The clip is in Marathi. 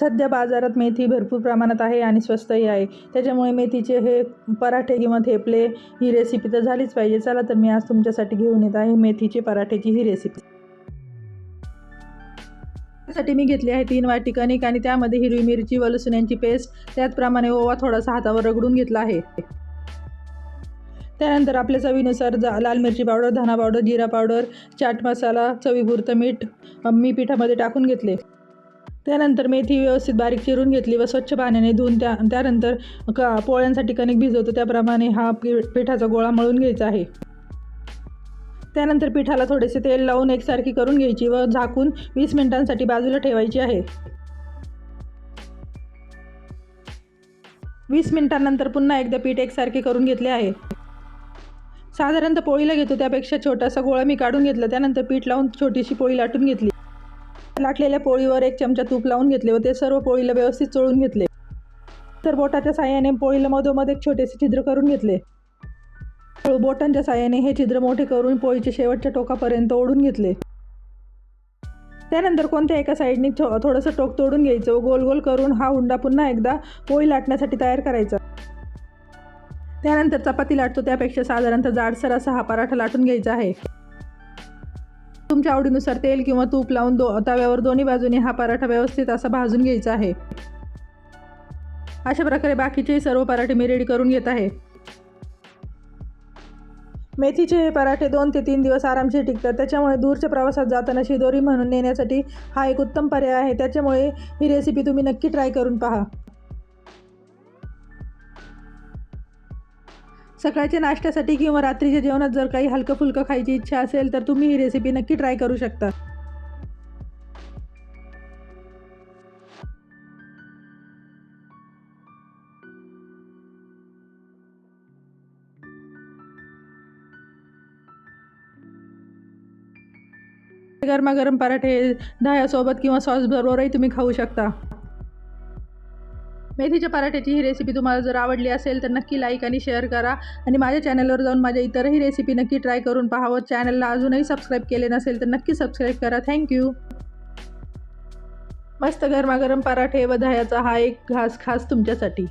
सध्या बाजारात मेथी भरपूर प्रमाणात आहे आणि स्वस्तही आहे. त्याच्यामुळे मेथीचे हे पराठे किंवा थेपले ही रेसिपी तर झालीच पाहिजे. चला तर मी आज तुमच्यासाठी घेऊन येत आहे मेथीचे पराठेची ही रेसिपी त्यासाठी मी घेतली आहे तीन वाटी कणिक आणि त्यामध्ये हिरवी मिरची व लसूण यांची पेस्ट. त्याचप्रमाणे ओवा थोडासा हातावर रगडून घेतला आहे. त्यानंतर आपल्या चवीनुसार जा लाल मिरची पावडर धना पावडर जिरा पावडर चाट मसाला चवीपुरतं मीठ मी पिठामध्ये टाकून घेतले. त्यानंतर मेथी व्यवस्थित बारीक चिरून घेतली व स्वच्छ पाण्याने धुवून त्या त्यानंतर क पोळ्यांसाठी कणिक भिजवतो. त्याप्रमाणे हा पि पिठाचा गोळा मळून घ्यायचा आहे. त्यानंतर पिठाला थोडेसे तेल लावून एकसारखी करून घ्यायची व झाकून वीस मिनिटांसाठी बाजूला ठेवायची आहे. वीस मिनिटांनंतर पुन्हा एकदा पीठ एकसारखे करून घेतले आहे. साधारणतः पोळीला घेतो. त्यापेक्षा छोटासा गोळा मी काढून घेतला. त्यानंतर पीठ लावून छोटीशी पोळी लाटून घेतली. लाटलेल्या पोळीवर एक चमचा तूप लावून घेतले व ते सर्व पोळीला व्यवस्थित चोळून घेतले. तर बोटाच्या साह्याने पोळीला मधोमध एक छोटेसे छिद्र करून घेतले. बोटांच्या साह्याने हे छिद्र मोठे करून पोळीचे शेवटच्या टोकापर्यंत ओढून घेतले. त्यानंतर कोणत्या एका साईडने थो थोडंसं टोक तोडून घ्यायचं व गोल गोल करून हा हुंडा पुन्हा एकदा पोळी लाटण्यासाठी तयार करायचा. त्यानंतर चपाती लाटतो त्यापेक्षा साधारणतः जाडसर असा हा पराठा लाटून घ्यायचा आहे. तुमच्या आवडीनुसार तेल किंवा तूप लावून दो तव्यावर दोन्ही बाजूने हा पराठा व्यवस्थित असा भाजून घ्यायचा आहे. अशा प्रकारे बाकीचे सर्व पराठे मी रेडी करून घेत आहे. मेथीचे हे पराठे दोन ते तीन दिवस आरामशीर टिकतात. त्याच्यामुळे दूरच्या प्रवासात जाताना शिदोरी म्हणून नेण्यासाठी हा एक उत्तम पर्याय आहे. त्याच्यामुळे ही रेसिपी तुम्ही नक्की ट्राय करून पहा. सकाळच्या नाश्त्यासाठी किंवा रात्रीच्या जेवणात जर काही हलकं फुलकं खायची इच्छा असेल तर तुम्ही ही रेसिपी नक्की ट्राय करू शकता. गरमागरम पराठे दह्यासोबत किंवा सॉस बरोबरही तुम्ही खाऊ शकता. मेथीच्या पराठ्याची ही रेसिपी तुम्हाला जर आवडली असेल तर नक्की लाईक आणि शेअर करा. आणि माझ्या चॅनलवर जाऊन माझ्या इतरही रेसिपी नक्की ट्राय करून पाहावं. चॅनलला अजूनही सबस्क्राईब केले नसेल तर नक्की सबस्क्राईब करा. थँक्यू मस्त गरमागरम पराठे व दह्याचा हा एक घास खास तुमच्यासाठी.